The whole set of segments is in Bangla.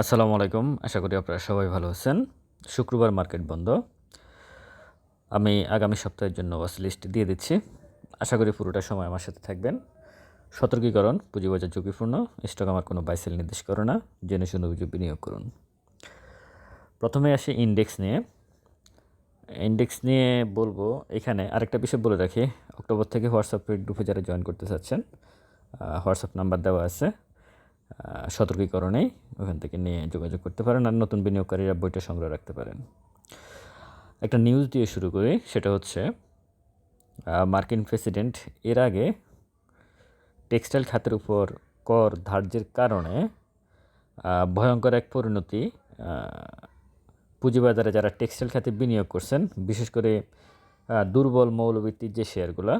আসসালামু আলাইকুম। আশা করি আপনারা সবাই ভালো আছেন। শুক্রবার মার্কেট বন্ধ। আমি আগামী সপ্তাহের জন্য ওয়াচ লিস্ট দিয়ে দিচ্ছি। আশা করি পুরোটা সময় আমার সাথে থাকবেন। সতর্কীকরণ পুঁজিবাজার ঝুঁকিপূর্ণ। স্টক আমার কোনো বাইসেল নির্দেশ করে না। জেনে শুনে অভিযোগ বিনিয়োগ করুন। প্রথমে আসি ইন্ডেক্স নিয়ে। ইন্ডেক্স নিয়ে বলব, এখানে আরেকটা বিষয় বলে রাখি। অক্টোবর থেকে হোয়াটসঅ্যাপ গ্রুপে যারা জয়েন করতে চাচ্ছেন হোয়াটসঅ্যাপ নাম্বার দেওয়া আছে। আহ, সতর্কীকরণেই ওখান থেকে নিয়ে যোগাযোগ করতে পারেন আর নতুন বিনিয়োগকারীরা বইটা সংগ্রহ রাখতে পারেন। একটা নিউজ দিয়ে শুরু করি সেটা হচ্ছে মার্কিন প্রেসিডেন্ট এর আগে টেক্সটাইল খাতের উপর কর ধার্যের কারণে ভয়ঙ্কর এক পরিণতি পুঁজিবাজারে যারা টেক্সটাইল খাতে বিনিয়োগ করছেন বিশেষ করে দুর্বল মৌলভিত্তির যে শেয়ারগুলা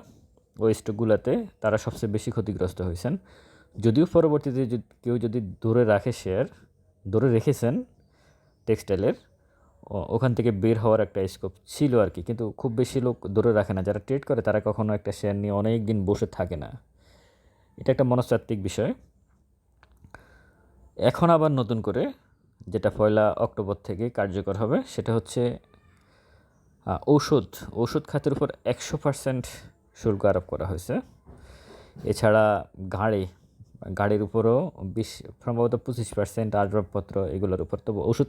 ওই স্টকগুলোতে তারা সবচেয়ে বেশি ক্ষতিগ্রস্ত হয়েছেন। যদিও পরবর্তীতে কেউ যদি ধরে রাখে শেয়ার ধরে রেখেছেন টেক্সটাইলের ওখান থেকে বের হওয়ার একটা স্কোপ ছিল আর কি। কিন্তু খুব বেশি লোক ধরে রাখে না। যারা ট্রেড করে, তারা কখনো একটা শেয়ার নিয়ে অনেক দিন বসে থাকে না। এটা একটা মনস্তাত্ত্বিক বিষয়। এখন আবার নতুন করে যেটা পয়লা অক্টোবর থেকে কার্যকর হবে, সেটা হচ্ছে ঔষধ। ওষুধ খাতের উপর একশো পার্সেন্ট শুল্ক আরোপ করা হয়েছে। এছাড়া গাড়ি গাড়ির উপরও বিশ, সম্ভবত পঁচিশ পার্সেন্ট আসবাবপত্র এগুলোর উপর। তবু ওষুধ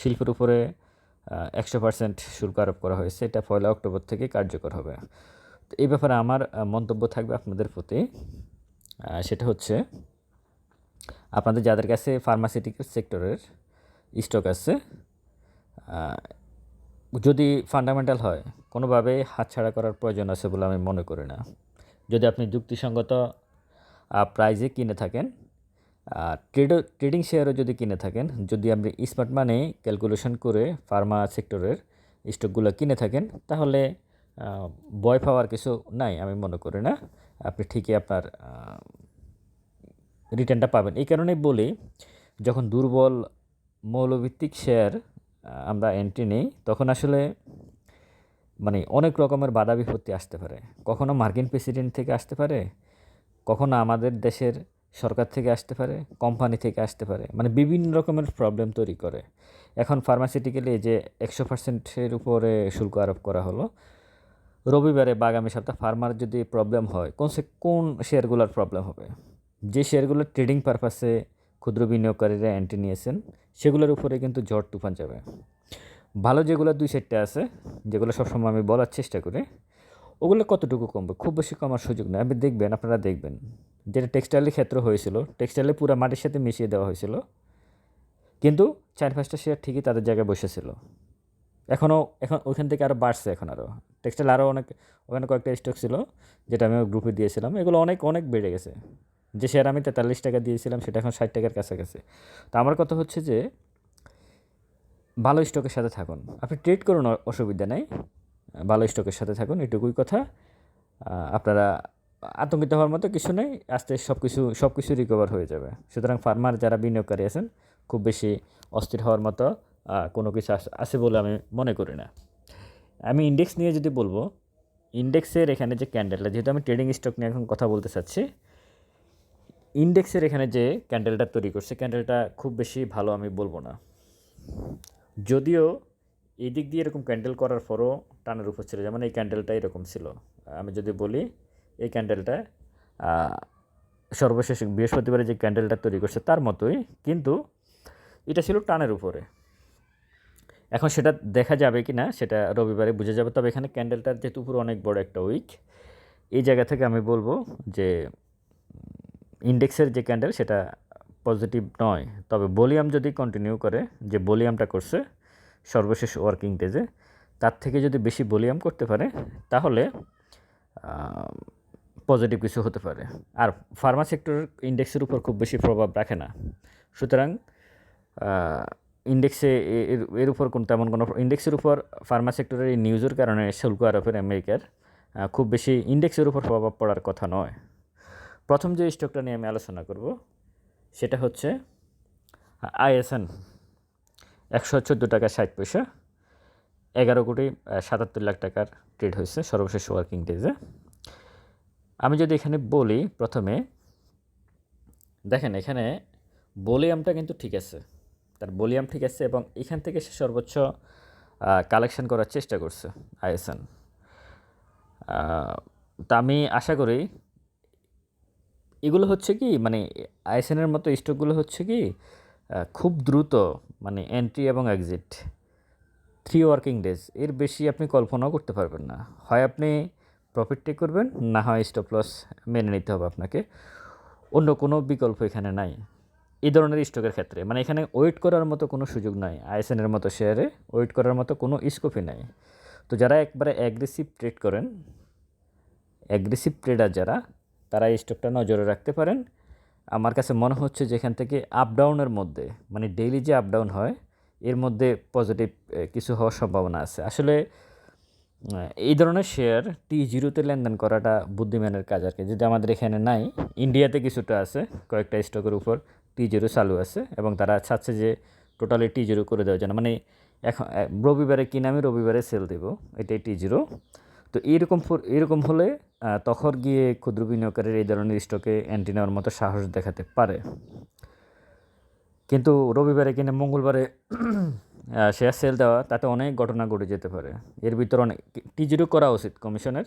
শিল্পের উপরে একশো পার্সেন্ট শুল্ক আরোপ করা হয়েছে। এটা পয়লা অক্টোবর থেকে কার্যকর হবে। তো এই ব্যাপারে আমার মন্তব্য থাকবে আপনাদের প্রতি। সেটা হচ্ছে, আপনাদের যাদের কাছে ফার্মাসিউটিক্যাল সেক্টরের স্টক আছে যদি ফান্ডামেন্টাল হয় কোনোভাবে হাতছাড়া করার প্রয়োজন আছে বলে আমি মনে করি না। যদি আপনি যুক্তিসঙ্গত প্রাইজে কিনে থাকেন। ট্রেড ট্রেডিং শেয়ারও যদি কিনে থাকেন, যদি আপনি স্মার্ট মানি ক্যালকুলেশন করে ফার্মা সেক্টরের স্টকগুলো কিনে থাকেন, তাহলে ভয় পাওয়ার কিছু নাই, আমি মনে করি না। আপনি ঠিকই আপনার রিটার্নটা পাবেন। এই কারণেই বলি, যখন দুর্বল মৌলভিত্তিক শেয়ার আমরা এন্ট্রি নেই, তখন আসলে মানে অনেক রকমের বাধা বিপত্তি আসতে পারে। কখনো মার্কিন প্রেসিডেন্ট থেকে আসতে পারে কখনো আমাদের দেশের সরকার থেকে আসতে পারে কোম্পানি থেকে আসতে পারে মানে বিভিন্ন রকমের প্রবলেম তৈরি করে। এখন ফার্মাসিউটিক্যালি যে একশো পার্সেন্টের উপরে শুল্ক আরোপ করা হলো, রবিবারে বা আগামী সপ্তাহ ফার্মার যদি প্রবলেম হয়, কোন সে কোন শেয়ারগুলোর প্রবলেম হবে? যে শেয়ারগুলো ট্রেডিং পারপাসে ক্ষুদ্র বিনিয়োগকারীরা অ্যান্টি নিয়েছেন, সেগুলোর উপরে কিন্তু ঝড় তুফান যাবে। ভালো যেগুলো দুই সাইডটা আছে, যেগুলো সবসময় আমি বলার চেষ্টা করি ওগুলো কতটুকু কমবে? খুব বেশি কমার সুযোগ নেই। আপনি দেখবেন, আপনারা দেখবেন। যেটা টেক্সটাইলের ক্ষেত্রে হয়েছিল, টেক্সটাইলে পুরো মাটির সাথে মিশিয়ে দেওয়া হয়েছিল। কিন্তু চার পাঁচটা শেয়ার ঠিকই তাদের জায়গায় বসেছিল। এখনও এখন ওইখান থেকে আরও বাড়ছে এখন আরও টেক্সটাইল আরও অনেক, ওখানে কয়েকটা স্টক ছিল, যেটা আমি গ্রুপে দিয়েছিলাম। এগুলো অনেক অনেক বেড়ে গেছে। যে শেয়ার আমি তেতাল্লিশ টাকা দিয়েছিলাম, সেটা এখন ষাট টাকার কাছাকাছি। তো আমার কথা হচ্ছে যে, ভালো স্টকের সাথে থাকুন। আপনি ট্রেড করুন, অসুবিধা নেই। ভালো স্টকের সাথে থাকুন, এটুকুই কথা। আপনারা আতঙ্কিত হওয়ার মতো কিছু নেই, আস্তে সব কিছু সব কিছু রিকভার হয়ে যাবে। সুতরাং ফার্মার যারা বিনিয়োগকারী আছেন, খুব বেশি অস্থির হওয়ার মতো কোনো কিছু আছে বলে আমি মনে করি না। আমি ইন্ডেক্স নিয়ে যদি বলব ইন্ডেক্সের এখানে যে ক্যান্ডেলটা যেহেতু আমি ট্রেডিং স্টক নিয়ে এখন কথা বলতে চাচ্ছি ইন্ডেক্সের এখানে যে ক্যান্ডেলটা তৈরি করছে ক্যান্ডেলটা খুব বেশি ভালো আমি বলব না। যদিও এই দিক দিয়ে এরকম ক্যান্ডেল করার পরও টানের উপর ছিল। যেমন এই ক্যান্ডেলটা এরকম ছিল। আমি যদি বলি, এই ক্যান্ডেলটা সর্বশেষ বৃহস্পতিবারে যে ক্যান্ডেলটা তৈরি করছে তার মতোই, কিন্তু এটা ছিল টানের উপরে। এখন সেটা দেখা যাবে কি না সেটা রবিবারে বোঝা যাবে। তবে এখানে ক্যান্ডেলটার যেহেতু উপরে অনেক বড় একটা উইক, এই জায়গা থেকে আমি বলব যে, ইন্ডেক্সের যে ক্যান্ডেল সেটা পজিটিভ নয়। তবে ভলিউম যদি কন্টিনিউ করে, যে ভলিউমটা করছে, সর্বশেষ ওয়ার্কিং ডেজে তার থেকে যদি বেশি ভলিউম করতে পারে, তাহলে পজিটিভ কিছু হতে পারে। আর ফার্মা সেক্টর ইন্ডেক্সের উপর খুব বেশি প্রভাব রাখে না। সুতরাং ইন্ডেক্সে এর উপর কোন, তেমন কোনো ইন্ডেক্সের উপর ফার্মা সেক্টরের এই নিউজের কারণে শুল্ক আরোপের আমেরিকার খুব বেশি ইন্ডেক্সের উপর প্রভাব পড়ার কথা নয়। প্রথম যে স্টকটা নিয়ে আমি আলোচনা করব, সেটা হচ্ছে আইএসএন একশো চোদ্দ টাকা ষাট পয়সা। এগারো কোটি সাতাত্তর লাখ টাকার ট্রেড হয়েছে সর্বশেষ ওয়ার্কিং ডেজে আমি যদি এখানে বলি প্রথমে, দেখেন এখানে ভলিউমটা কিন্তু ঠিক আছে। তার ভলিউম ঠিক আছে এবং এখান থেকে সে সর্বোচ্চ কালেকশন করার চেষ্টা করছে আইএসএন তা আমি আশা করি এগুলো হচ্ছে কি মানে আইএসএনের মতো স্টকগুলো হচ্ছে কি খুব দ্রুত মানে এন্ট্রি এবং এক্সিট থ্রি ওয়ার্কিং ডেজ এর বেশি আপনি কল্পনাও করতে পারবেন না। হয় আপনি প্রফিট টেক করবেন, না হয় স্টপ লস মেনে নিতে হবে আপনাকে। অন্য কোনো বিকল্প এখানে নাই। এই ধরনের স্টকের ক্ষেত্রে মানে এখানে ওয়েট করার মতো কোনো সুযোগ নাই। আইএসএনের মতো শেয়ারে ওয়েট করার মতো কোনো স্কোপই নাই। তো যারা একবারে অ্যাগ্রেসিভ ট্রেড করেন অ্যাগ্রেসিভ ট্রেডার যারা, তারা এই স্টকটা নজরে রাখতে পারেন। আমার কাছে মনে হচ্ছে যে এখান থেকে আপ ডাউনের মধ্যে মানে ডেইলি যে আপ ডাউন হয় এর মধ্যে পজিটিভ কিছু হওয়ার সম্ভাবনা আছে। আসলে এই ধরনের শেয়ার টি জিরোতে লেনদেন করাটা বুদ্ধিমানের কাজ আর কি। যদি আমাদের এখানে নাই ইন্ডিয়াতে কিছুটা আছে, কয়েকটা স্টকের উপর টি জিরো চালু আছে এবং তারা চাচ্ছে যে টোটালি টি জিরো করে দেওয়ার জন্য। মানে এখন রবিবারে কিনে আমি রবিবারে সেল দেব, এটাই টি জিরো তো এইরকম এরকম হলে তখন গিয়ে ক্ষুদ্র বিনিয়োগকারীর এই ধরনের স্টকে অ্যান্টি নেওয়ার মতো সাহস দেখাতে পারে। কিন্তু রবিবারে কিনে মঙ্গলবারে শেয়ার সেল দেওয়া, তাতে অনেক ঘটনা ঘটে যেতে পারে। এর ভিতর অনেক টিজিরও করা উচিত কমিশনের?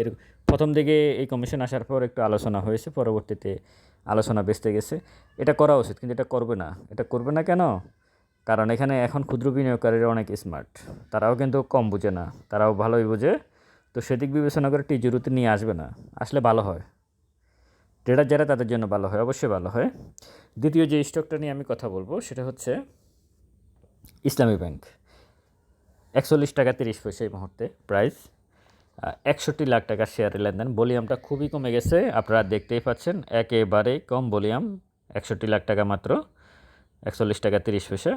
এর প্রথম দিকে এই কমিশন আসার পর একটু আলোচনা হয়েছে, পরবর্তীতে আলোচনা বেসতে গেছে। এটা করা উচিত, কিন্তু এটা করবে না। এটা করবে না কেন? কারণ এখানে এখন ক্ষুদ্র বিনিয়োগকারীরা অনেক স্মার্ট তারাও কিন্তু কম বুঝে না, তারাও ভালোই বোঝে। তো সেদিক বিবেচনা করে টিজিরোতে নিয়ে আসবে না। আসলে ভালো হয়। ট্রেডার যারা তাদের জন্য ভালো হয়, অবশ্যই ভালো হয়। দ্বিতীয় যে স্টকটা নিয়ে আমি কথা বলব, সেটা হচ্ছে ইসলামী ব্যাংক। একচল্লিশ টাকা তিরিশ পয়সা এই মুহূর্তে প্রাইস একষট্টি লাখ টাকা শেয়ারের লেনদেন। ভলিউমটা খুবই কমে গেছে, আপনারা দেখতেই পাচ্ছেন, একেবারে কম ভলিউম, একষট্টি লাখ টাকা মাত্র, একচল্লিশ টাকা তিরিশ পয়সা।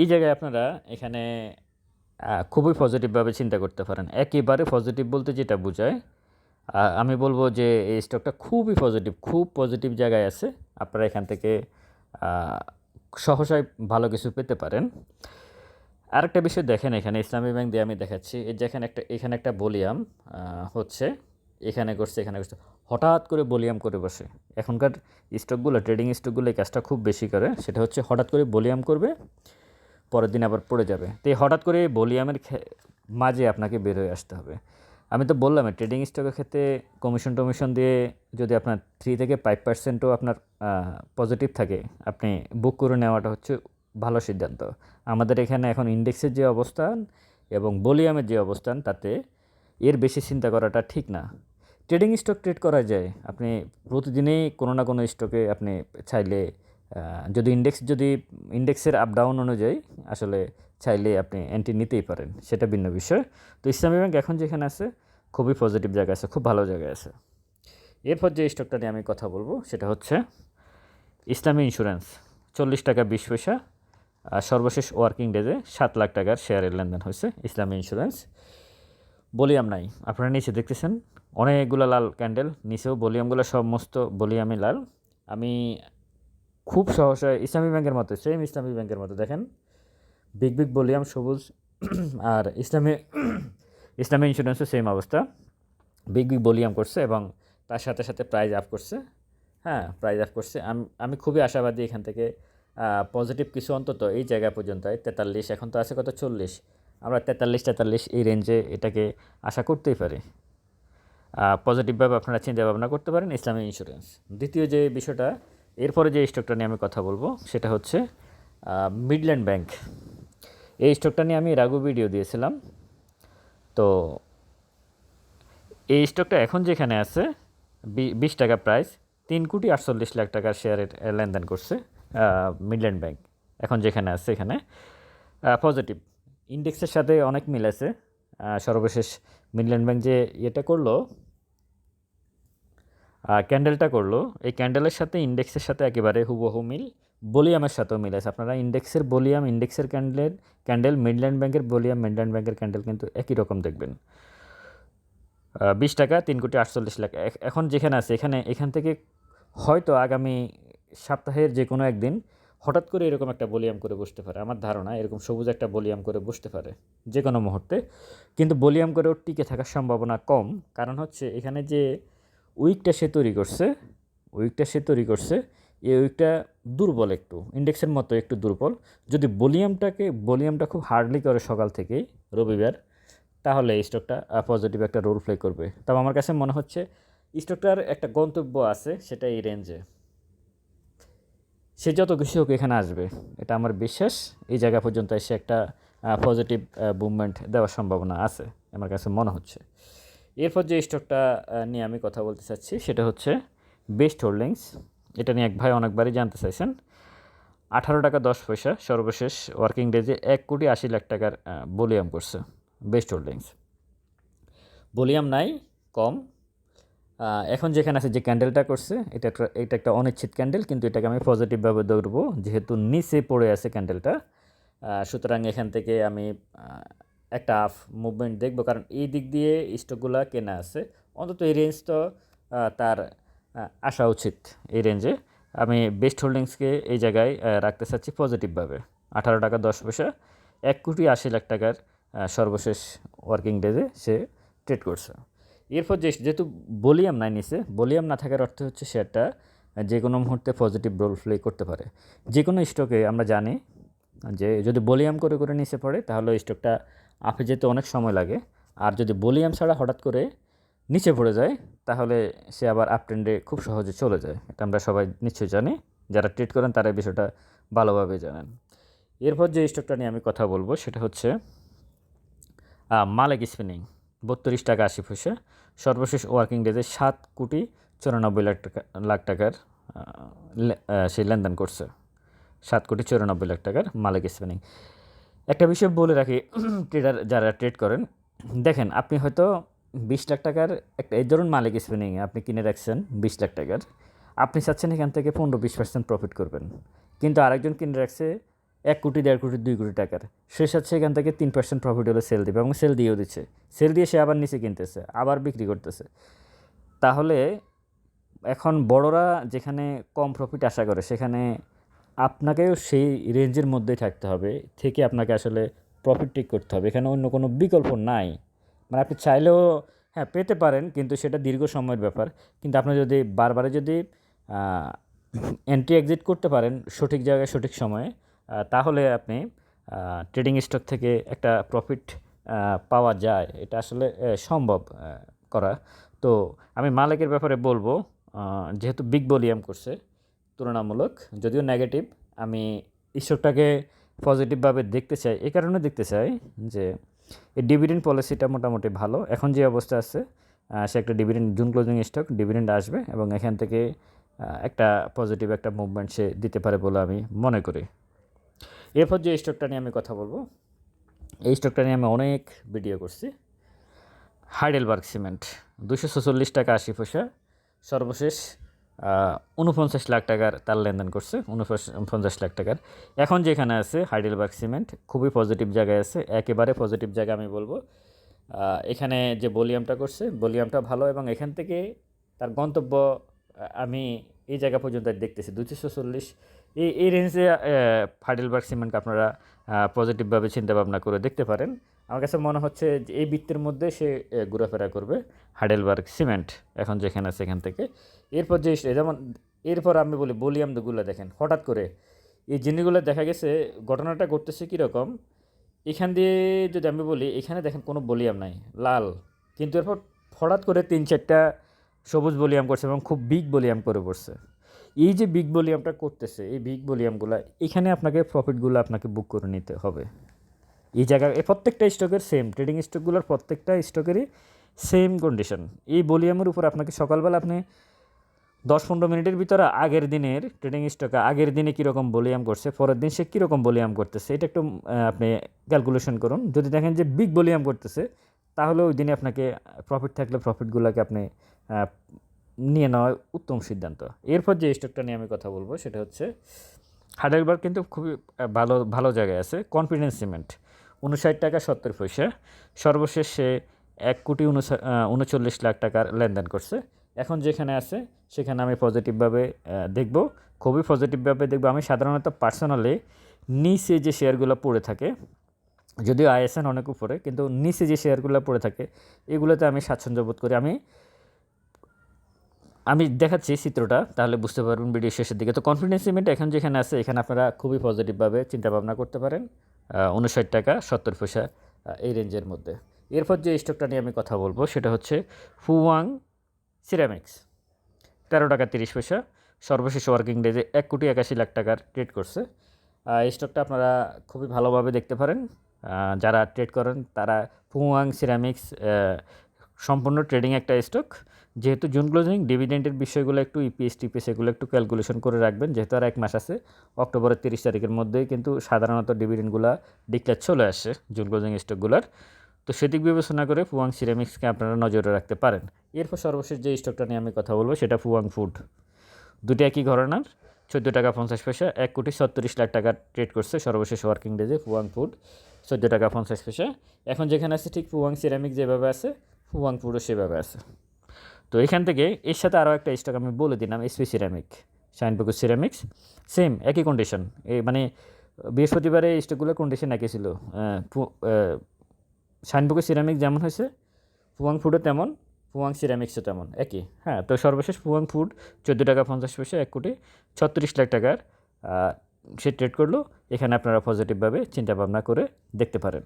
এই জায়গায় আপনারা এখানে খুবই পজিটিভভাবে চিন্তা করতে পারেন। একেবারে পজিটিভ বলতে যেটা বোঝায় আমি বলব যে এই স্টকটা খুবই পজিটিভ খুব পজিটিভ জায়গায় আছে। আপনারা এখান থেকে সহসায় ভালো কিছু পেতে পারেন। আরেকটা বিষয় দেখেন এখানে, ইসলামী ব্যাংক দিয়ে আমি দেখাচ্ছি। এই যেখানে একটা, এখানে একটা বলিয়াম হচ্ছে, এখানে করছে এখানে করছে। হঠাৎ করে বলিয়াম করে বসে। এখনকার স্টকগুলো ট্রেডিং স্টকগুলো এই কাজটা খুব বেশি করে। সেটা হচ্ছে হঠাৎ করে বলিয়াম করবে, পরের দিন আবার পড়ে যাবে। তো এই হঠাৎ করে বলিয়ামের মাঝে আপনাকে বের হয়ে আসতে হবে। আমি তো বললাম ট্রেডিং স্টকের ক্ষেত্রে কমিশন টমিশন দিয়ে যদি আপনার থ্রি থেকে ফাইভ পার্সেন্টও আপনার পজিটিভ থাকে, আপনি বুক করে নেওয়াটা হচ্ছে ভালো সিদ্ধান্ত। আমাদের এখানে এখন ইন্ডেক্সের যে অবস্থান এবং বলিয়ামের যে অবস্থান, তাতে এর বেশি চিন্তা করাটা ঠিক না। ট্রেডিং স্টক ট্রেড করা যায়, আপনি প্রতিদিনেই কোনো না কোনো স্টকে আপনি চাইলে যদি ইন্ডেক্স যদি ইন্ডেক্সের আপ ডাউন অনুযায়ী আসলে চাইলে আপনি অ্যান্টি নিতেই পারেন, সেটা ভিন্ন বিষয়। তো ইসলামী ব্যাংক এখন যেখানে আছে, খুবই পজিটিভ জায়গা আছে, খুব ভালো জায়গায় আছে। এরপর যে স্টকটা নিয়ে আমি কথা বলব, সেটা হচ্ছে ইসলামী ইন্স্যুরেন্স চল্লিশ টাকা বিশ পয়সা, আর সর্বশেষ ওয়ার্কিং ডেজে সাত লাখ টাকার শেয়ারের লেনদেন হয়েছে ইসলামী ইন্স্যুরেন্স বলিয়াম নাই, আপনারা নিচে দেখতেছেন, অনেকগুলো লাল ক্যান্ডেল নিচেও বলিয়ামগুলো সমস্ত বলিয়ামই লাল। আমি খুব সহসা ইসলামী ব্যাংকের মতো সেম ইসলামী ব্যাংকের মতো, দেখেন। বিগ বিগ বলিয়াম সবুজ, আর ইসলামী ইসলামী ইন্স্যুরেন্সও সেম অবস্থা। বিগ বিগ বলিয়াম করছে এবং তার সাথে সাথে প্রাইজ আপ করছে। হ্যাঁ প্রাইজ আপ করছে। আমি আমি খুবই আশাবাদী এখান থেকে পজিটিভ কিছু অন্তত এই জায়গা পর্যন্ত তেতাল্লিশ, এখন তো আছে কত? চল্লিশ। আমরা তেতাল্লিশ তেতাল্লিশ এই রেঞ্জে এটাকে আশা করতেই পারি। পজিটিভভাবে আপনারা চিন্তা ভাবনা করতে পারেন ইসলামী ইন্স্যুরেন্স দ্বিতীয় যে বিষয়টা, এরপরে যে স্টকটা নিয়ে আমি কথা বলব, সেটা হচ্ছে মিডল্যান্ড ব্যাংক এই স্টকটা নিয়ে আমি রাগু ভিডিও দিয়েছিলাম। তো এই স্টকটা এখন যেখানে আছে বিশ টাকা প্রাইস তিন কোটি আটচল্লিশ লাখ টাকার শেয়ারের লেনদেন করছে মিডল্যান্ড ব্যাংক এখন যেখানে আছে, এখানে। পজিটিভ ইন্ডেক্সের সাথে অনেক মিল আছে। সর্বশেষ মিডল্যান্ড ব্যাংক যে ইয়েটা করল ক্যান্ডেলটা করল, এই ক্যান্ডেলের সাথে ইন্ডেক্সের সাথে একেবারে হুবহু মিল। বলিয়ামের সাথেও মিল আছে। আপনারা ইন্ডেক্সের বলিয়াম, ইন্ডেক্সের ক্যান্ডেল ক্যান্ডেল মিডল্যান্ড ব্যাংকের বলিয়াম মিডল্যান্ড ব্যাংকের ক্যান্ডেল কিন্তু একই রকম দেখবেন। বিশ টাকা, তিন কোটি আটচল্লিশ লাখ। এখন যেখানে আছে, এখানে, এখান থেকে হয়তো আগামী সপ্তাহের যে কোনো একদিন হঠাৎ করে এরকম একটা বলিয়াম করে বসতে পারে। আমার ধারণা এরকম সবুজ একটা বলিয়াম করে বসতে পারে যে কোনো মুহূর্তে। কিন্তু বলিয়াম করেও টিকে থাকার সম্ভাবনা কম। কারণ হচ্ছে এখানে যে উইকটা সে তৈরি করছে উইকটা সে তৈরি করছে এই উইকটা দুর্বল একটু ইন্ডেক্সের মতো একটু দুর্বল। যদি ভলিউমটাকে ভলিউমটা খুব হার্ডলি করে সকাল থেকেই রবিবার, তাহলে স্টকটা পজিটিভ একটা রোল প্লে করবে। তবে আমার কাছে মনে হচ্ছে স্টকটার একটা গন্তব্য আছে, সেটা এই রেঞ্জে সে যত কিছু হোক এখানে আসবে, এটা আমার বিশ্বাস। এই জায়গা পর্যন্ত এসে একটা পজিটিভ মুভমেন্ট দেওয়ার সম্ভাবনা আছে, আমার কাছে মনে হচ্ছে। এরপর যে স্টকটা নিয়ে আমি কথা বলতে চাচ্ছি, সেটা হচ্ছে বেস্ট হোল্ডিংস এটা নিয়ে এক ভাই অনেকবারই জানতে চাইছেন। আঠারো টাকা দশ পয়সা, সর্বশেষ ওয়ার্কিং ডেজে এক কোটি আশি লাখ টাকার ভলিউম করছে বেস্ট হোল্ডিংস ভলিউম নাই, কম। এখন যেখানে আছে যে ক্যান্ডেলটা করছে, এটা একটা এটা একটা অনিচ্ছিত ক্যান্ডেল কিন্তু এটাকে আমি পজিটিভভাবে ধরবো, যেহেতু নিচে পড়ে আছে ক্যান্ডেলটা সুতরাং এখান থেকে আমি একটা আফ মুভমেন্ট দেখব, কারণ এই দিক দিয়ে স্টকগুলো কেনা আছে। অন্তত এই রেঞ্জ তো তার আসা উচিত এই রেঞ্জে আমি বেস্ট হোল্ডিংসকে এই জায়গায় রাখতে চাচ্ছি পজিটিভভাবে আঠারো টাকা দশ পয়সা, এক কোটি আশি লাখ টাকার সর্বশেষ ওয়ার্কিং ডেজে সে ট্রেড করছে। এরপর যে যেহেতু বলিয়াম নাই নিচে বলিয়াম না থাকার অর্থ হচ্ছে শেয়ারটা যে কোনো মুহূর্তে পজিটিভ রোল প্লে করতে পারে। যে কোনো স্টকে আমরা জানি যে, যদি বলিয়াম করে করে নিচে পড়ে, তাহলে স্টকটা আপে যেতে অনেক সময় লাগে। আর যদি বলিয়াম ছাড়া হঠাৎ করে নিচে পড়ে যায়, তাহলে সে আবার আপ ট্রেন্ডে খুব সহজে চলে যায়। এটা আমরা সবাই নিশ্চয়ই জানি। যারা ট্রেড করেন তারা বিষয়টা ভালোভাবে জানেন। এরপর যে স্টকটা নিয়ে আমি কথা বলব, সেটা হচ্ছে মালিক স্পিনিং বত্রিশ টাকা আশি পয়সা। সর্বশেষ ওয়ার্কিং ডেতে সাত কোটি চুরানব্বই লাখ টাকা, লাখ টাকার সে লেনদেন করছে। সাত কোটি চুরানব্বই লাখ টাকার মালিক স্পিনিং একটা বিষয় বলে রাখি ট্রেডার যারা ট্রেড করেন, দেখেন, আপনি হয়তো বিশ লাখ টাকার একটা, এই ধরুন মালিক স্পিনিং আপনি কিনে রাখছেন বিশ লাখ টাকার, আপনি চাচ্ছেন এখান থেকে পনেরো বিশ পার্সেন্ট প্রফিট করবেন। কিন্তু আরেকজন কিনে রাখছে এক কোটি, দেড় কোটি, দুই কোটি টাকার, সে চাচ্ছে এখান থেকে তিন পার্সেন্ট প্রফিট হলে সেল দেবে এবং সেল দিয়েও দিচ্ছে। সেল দিয়ে সে আবার নিচে কিনতেছে, আবার বিক্রি করতেছে। তাহলে এখন বড়রা যেখানে কম প্রফিট আশা করে, সেখানে আপনাকেও সেই রেঞ্জের মধ্যেই থাকতে হবে, থেকে আপনাকে আসলে প্রফিট টেক করতে হবে। এখানে অন্য কোনো বিকল্প নাই। মানে আপনি চাইলেও হ্যাঁ পেতে পারেন, কিন্তু সেটা দীর্ঘ সময়ের ব্যাপার। কিন্তু আপনি যদি বারবারে যদি এন্ট্রি এক্সিট করতে পারেন সঠিক জায়গায়, সঠিক সময়ে তাহলে আপনি ট্রেডিং স্টক থেকে একটা প্রফিট পাওয়া যায়। এটা আসলে সম্ভব করা। তো আমি মালিকের ব্যাপারে বলব যেহেতু বিগ ভলিউম করছে, তুলনামূলক, যদিও নেগেটিভ আমি স্টকটাকে পজিটিভভাবে দেখতে চাই এই কারণে দেখতে চাই যে এই ডিভিডেন্ড পলিসিটা মোটামুটি ভালো। এখন যে অবস্থা আছে সে একটা dividend June closing stock dividend আসবে এবং এখান থেকে একটা পজিটিভ একটা মুভমেন্ট সে দিতে পারে বলে আমি মনে করি। এরপর যে স্টকটা নিয়ে আমি কথা বলব, এই স্টকটা নিয়ে আমি অনেক ভিডিও করছি। হাইডেলবার্গ সিমেন্ট দুশো ছেচল্লিশ টাকা আশি পয়সা। সর্বশেষ উনপঞ্চাশ লাখ টাকার তার লেনদেন করছে উনপঞ্চাশ লাখ টাকার। এখন যেখানে আছে, হাইডেলবার্গ সিমেন্ট, খুবই পজিটিভ জায়গায় আছে, একেবারে পজিটিভ জায়গা আমি বলব। এখানে যে ভলিউমটা করছে, ভলিউমটা ভালো এবং এখান থেকে তার গন্তব্য আমি এই জায়গা পর্যন্ত দেখতেছি দুশো চল্লিশ এই এই রেঞ্জে হাইডেলবার্গ সিমেন্টকে আপনারা পজিটিভভাবে চিন্তা ভাবনা করে দেখতে পারেন। আমার কাছে মনে হচ্ছে যে এই বৃত্তের মধ্যে সে ঘোরাফেরা করবে। হাইডেলবার্গ সিমেন্ট, এখন যেখানে আছে সেখান থেকে। এরপর যে যেমন, এরপর আমি বলি ভলিউমগুলো দেখেন, হঠাৎ করে। এই জিনিসগুলো দেখা গেছে, ঘটনাটা ঘটতেছে কীরকম? এখান দিয়ে যদি আমি বলি, এখানে দেখেন কোনো বলিয়াম নাই, লাল। কিন্তু এরপর হঠাৎ করে তিন চারটা সবুজ বলিয়াম করছে এবং খুব বিগ বলিয়াম করে পড়ছে। এই যে বিগ ভলিউমটা করতেছে, এই বিগ ভলিউমগুলো এখানে আপনাকে প্রফিটগুলো আপনাকে বুক করে নিতে হবে। এই জায়গায় প্রত্যেকটা স্টকের সেম ট্রেডিং স্টকগুলোর প্রত্যেকটা স্টকেরই সেম কন্ডিশন এই ভলিউমের উপর আপনাকে সকালবেলা আপনি দশ পনেরো মিনিটের ভিতরে আগের দিনের ট্রেডিং স্টকে আগের দিনে কীরকম ভলিউম করছে, পরের দিন সে কীরকম ভলিউম করতেছে, এটা একটু আপনি ক্যালকুলেশন করুন। যদি দেখেন যে বিগ ভলিউম করতেছে, তাহলে ওই দিনে আপনাকে প্রফিট থাকলে প্রফিটগুলোকে আপনি নিয়ে নেওয়া উত্তম সিদ্ধান্ত। এরপর যে স্টকটা নিয়ে আমি কথা বলব সেটা হচ্ছে হাইডেলবার্গ কিন্তু খুবই ভালো ভালো জায়গায় আছে। কনফিডেন্স সিমেন্ট উনষাট টাকা সত্তর পয়সা। সর্বশেষ সে এক কোটি উনচল্লিশ লাখ টাকার লেনদেন করছে। এখন যেখানে আছে, সেখানে আমি পজিটিভভাবে দেখব। খুবই পজিটিভভাবে দেখব। আমি সাধারণত পার্সোনালি নিচে যে শেয়ারগুলো পড়ে থাকে, যদিও আইএসএন অনেক উপরে, কিন্তু নিচে যে শেয়ারগুলো পড়ে থাকে, এগুলোতে আমি স্বাচ্ছন্দ্য বোধ করি। আমি আমি দেখাচ্ছি চিত্রটা, তাহলে বুঝতে পারবেন ভিডিও শেষের দিকে। তো কনফিডেন্স সিমেন্ট এখন যেখানে আছে, এখানে আপনারা খুবই পজিটিভভাবে চিন্তা ভাবনা করতে পারেন। উনষাট টাকা, সত্তর পয়সা এই রেঞ্জের মধ্যে। এরপর যে স্টকটা নিয়ে আমি কথা বলব, সেটা হচ্ছে ফুয়াং সিরামিক্স তেরো টাকা তিরিশ পয়সা, সর্বশেষ ওয়ার্কিং ডেজে এক কোটি একাশি লাখ টাকার ট্রেড করছে। এই স্টকটা আপনারা খুবই ভালোভাবে দেখতে পারেন। যারা ট্রেড করেন, তারা ফুয়াং সিরামিক্স সম্পূর্ণ ট্রেডিং একটা স্টক যেহেতু জুন ক্লোজিং ডিভিডেন্টের বিষয়গুলো একটু ইপিএস টিপিএস এগুলো একটু ক্যালকুলেশন করে রাখবেন। যেহেতু আর এক মাস আছে, অক্টোবরের তিরিশ তারিখের মধ্যেই কিন্তু সাধারণত ডিভিডেন্টগুলো ডিক্লেয়ার চলে আসে জুন ক্লোজিং স্টকগুলোর তো সেদিক বিবেচনা করে ফুয়াং সিরামিক্সকে আপনারা নজরে রাখতে পারেন। এরপর সর্বশেষ যে স্টকটা নিয়ে আমি কথা বলব, সেটা ফুয়াং ফুড দুটি একই ঘরানার, চোদ্দ টাকা পঞ্চাশ পয়সা, এক কোটি সত্তরিশ লাখ টাকা ট্রেড করছে সর্বশেষ ওয়ার্কিং ডেজে ফুয়াং ফুড চোদ্দ টাকা পঞ্চাশ পয়সা। এখন যেখানে আছে, ঠিক ফুয়াং সিরামিক যেভাবে আছে ফুয়াং ফুডও সেভাবে আছে। তো এখান থেকে এর সাথে আরও একটা স্টক আমি বলে দিলাম SP ceramic Shinepukur ceramics same একই কন্ডিশন এই মানে বৃহস্পতিবারে এই স্টকগুলোর কন্ডিশন একই ছিল। শাইনপুকুর সিরামিক যেমন হয়েছে পুয়াং ফুডও তেমন পুয়াং সিরামিক্সও তেমন, একই। হ্যাঁ তো সর্বশেষ পুয়াং ফুড চোদ্দ টাকা পঞ্চাশ পয়সা, এক কোটি ছত্রিশ লাখ টাকার সে ট্রেড করল। এখানে আপনারা পজিটিভভাবে চিন্তা ভাবনা করে দেখতে পারেন।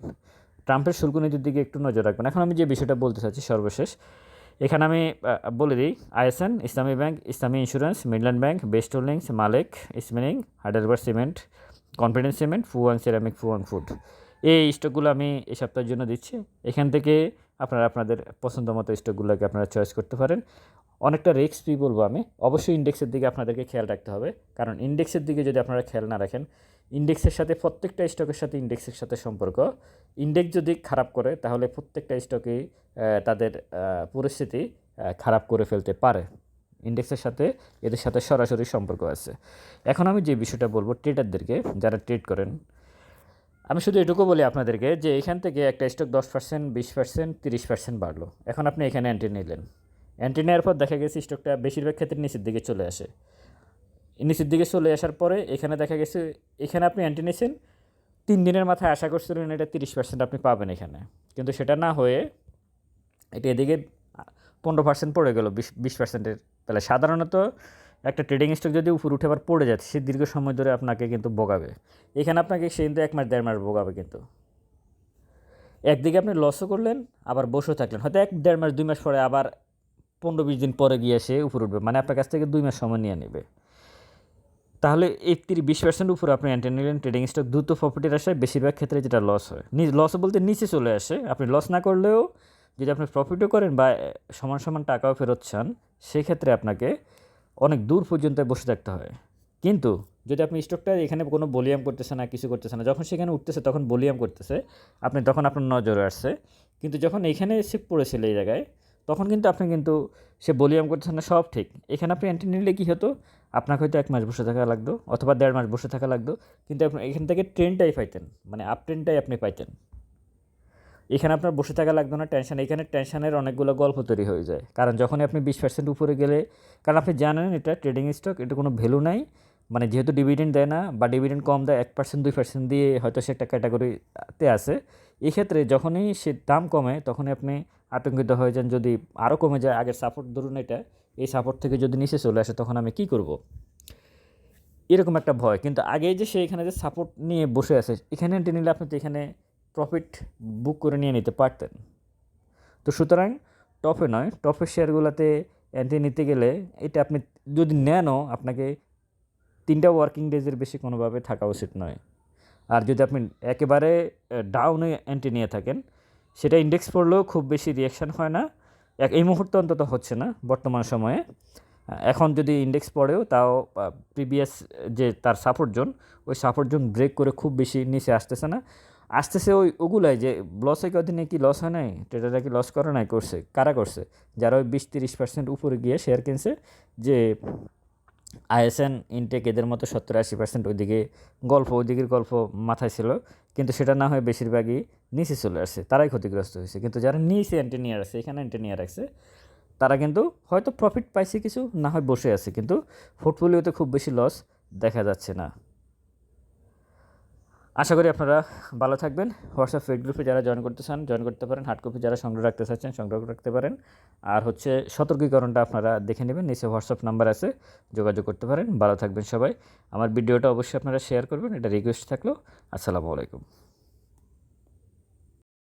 ট্রাম্পের শুল্ক নীতির দিকে একটু নজর রাখবেন। এখন আমি যে বিষয়টা বলতে চাচ্ছি সর্বশেষ এখানে আমি বলে দিই, ISN, Islami bank, Islami insurance, Midland bank, best holdings মালিক ইসমিনিং Heidelberg cement, confidence cement Fuwang ceramic Fuwang food. এই স্টকগুলো আমি এই সপ্তাহের জন্য দিচ্ছি। এখান থেকে আপনারা আপনাদের পছন্দ মতো স্টকগুলোকে আপনারা চয়েস করতে পারেন। অনেকটা রিস্ক ফ্রি বলব আমি। অবশ্যই ইন্ডেক্সের দিকে আপনাদেরকে খেয়াল রাখতে হবে। কারণ ইন্ডেক্সের দিকে যদি আপনারা খেয়াল না রাখেন ইন্ডেক্সের সাথে প্রত্যেকটা স্টকের সাথে ইন্ডেক্সের সাথে সম্পর্ক। ইন্ডেক্স যদি খারাপ করে, তাহলে প্রত্যেকটা স্টকেই তাদের পরিস্থিতি খারাপ করে ফেলতে পারে। ইন্ডেক্সের সাথে এদের সাথে সরাসরি সম্পর্ক আছে। এখন আমি যে বিষয়টা বলব ট্রেডারদেরকে যারা ট্রেড করেন, আমি শুধু এটুকু বলি আপনাদেরকে যে এখান থেকে একটা স্টক দশ পার্সেন্ট বিশ পার্সেন্ট তিরিশ পার্সেন্ট বাড়লো। এখন আপনি এখানে এন্ট্রি নিলেন। এন্ট্রি নেওয়ার পর দেখা গেছে স্টকটা বেশিরভাগ ক্ষেত্রে নিচের দিকে চলে আসে। নিচের দিকে চলে আসার পরে এখানে দেখা গেছে, এখানে আপনি এন্ট্রি নিয়েছেন, তিন দিনের মাথায় আশা করছিলেন এটা তিরিশ পার্সেন্ট আপনি পাবেন এখানে। কিন্তু সেটা না হয়ে এটা এদিকে পনেরো পার্সেন্ট পড়ে গেল, বিশ বিশ পার্সেন্টের তাহলে সাধারণত একটা ট্রেডিং স্টক যদি উপর উঠে আবার পড়ে যাচ্ছে, সে দীর্ঘ সময় ধরে আপনাকে কিন্তু বগাবে এখানে আপনাকে সে কিন্তু এক মাস, দেড় মাস বগাবে কিন্তু। একদিকে আপনি লসও করলেন, আবার বসেও থাকলেন। হয়তো এক, দেড় মাস, দুই মাস পরে আবার পনেরো বিশ দিন পরে গিয়ে সে উপরে উঠবে। মানে আপনার কাছ থেকে দুই মাস সময় নিয়ে নেবে। তাহলে এই তিরিশ বিশ পার্সেন্ট উপরে আপনি এন্টার নিলেন ট্রেডিং স্টক দ্রুত প্রফিটের আসায় বেশিরভাগ ক্ষেত্রে যেটা লস হয়। লস বলতে নিচে চলে আসে। আপনি লস না করলেও যদি আপনি প্রফিটও করেন বা সমান সমান টাকাও ফেরত চান, সেক্ষেত্রে আপনাকে অনেক দূর পর্যন্ত বসে থাকতে হয়। কিন্তু যদি আপনি স্টকটা এখানে কোনো বলিয়াম করতেছে না, কিছু করতেছে না, যখন সেখানে উঠতেছে তখন বলিয়াম করতেছে, আপনি, তখন আপনার নজরে আসছে। কিন্তু যখন এখানে এসে পড়েছিল এই জায়গায় তখন কিন্তু আপনি কিন্তু সে বলিয়াম করতেছেন না, সব ঠিক। এখানে আপনি এন্ট্রি নিলে কী হতো? আপনাকে হয়তো এক মাস বসে থাকা লাগতো অথবা দেড় মাস বসে থাকা লাগতো, কিন্তু আপনি এখান থেকে ট্রেনটাই পাইতেন মানে আপ ট্রেনটাই আপনি পাইতেন। এখানে আপনার বসে থাকা লাগতো না টেনশন এখানে টেনশনের অনেকগুলো গল্প তৈরি হয়ে যায়। কারণ যখনই আপনি বিশ পার্সেন্ট উপরে গেলে, কারণ আপনি জানেন এটা ট্রেডিং স্টক এটা কোনো ভ্যালু নাই মানে যেহেতু ডিভিডেন্ড দেয় না বা ডিভিডেন্ড কম দেয়, এক পার্সেন্ট দুই পার্সেন্ট দিয়ে হয়তো সে একটা ক্যাটাগরিতে আছে। এক্ষেত্রে যখনই সে দাম কমে, তখনই আপনি আতঙ্কিত হয়ে যান যদি আরও কমে যায়, আগের সাপোর্ট ধরুন এটা, এই সাপোর্ট থেকে যদি নিচে চলে আসে, তখন আমি কী করব? এরকম একটা ভয়। কিন্তু আগেই যে সে এখানে যে সাপোর্ট নিয়ে বসে আছে, এখানে এন্ট্রি নিলে আপনি তো এখানে প্রফিট বুক করে নিয়ে নিতে পারতেন। তো সুতরাং টপে নয় টপের শেয়ারগুলোতে এন্ট্রি নিতে গেলে এটা আপনি যদি নেনও, আপনাকে তিনটা ওয়ার্কিং ডেজের বেশি কোনোভাবে থাকা উচিত নয়। আর যদি আপনি একেবারে ডাউনে এন্ট্রি নিয়ে থাকেন সেটা ইন্ডেক্স পড়লেও খুব বেশি রিয়াকশান হয় না। এক এই মুহূর্তে অন্তত হচ্ছে না, বর্তমান সময়ে। এখন যদি ইন্ডেক্স পড়েও তাও প্রিভিয়াস যে তার সাপোর্ট জোন ওই সাপোর্ট জোন ব্রেক করে খুব বেশি নিচে আসতেছে না। আসতেছে ওই ওগুলাই যে লসে কদিনে কি লস হয় নাই? ট্রেডাররা কি লস করে নাই, করছে, কারা করছে? যারা ওই বিশ তিরিশ পার্সেন্ট উপরে গিয়ে শেয়ার কিনছে, যে আইএসএন ইনটেক এদের মতো সত্তর আশি পার্সেন্ট ওইদিকে গল্প, ওইদিকের গল্প মাথায় ছিল। কিন্তু সেটা না হয়ে বেশিরভাগই নিচে চলে আসছে তারাই ক্ষতিগ্রস্ত হয়েছে। কিন্তু যারা নিচে এন্টেনিয়ার আছে, এখানে এন্টেনিয়ার আছে, তারা কিন্তু হয়তো প্রফিট পাইছে কিছু, না হয় বসে আছে। কিন্তু পোর্টফোলিওতে খুব বেশি লস দেখা যাচ্ছে না। আশা করি আপনারা ভালো থাকবেন। হোয়াটসঅ্যাপ ফেড গ্রুপে যারা জয়েন করতে চান জয়েন করতে পারেন। হার্ড কপি যারা সংগ্রহ রাখতে চাচ্ছেন, সংগ্রহ রাখতে পারেন। আর হচ্ছে সতর্কীকরণটা আপনারা দেখে নেবেন, নিচে হোয়াটসঅ্যাপ নাম্বার আছে, যোগাযোগ করতে পারেন। ভালো থাকবেন সবাই। আমার ভিডিওটা অবশ্যই আপনারা শেয়ার করবেন, এটা রিকোয়েস্ট থাকল। আসসালামু আলাইকুম।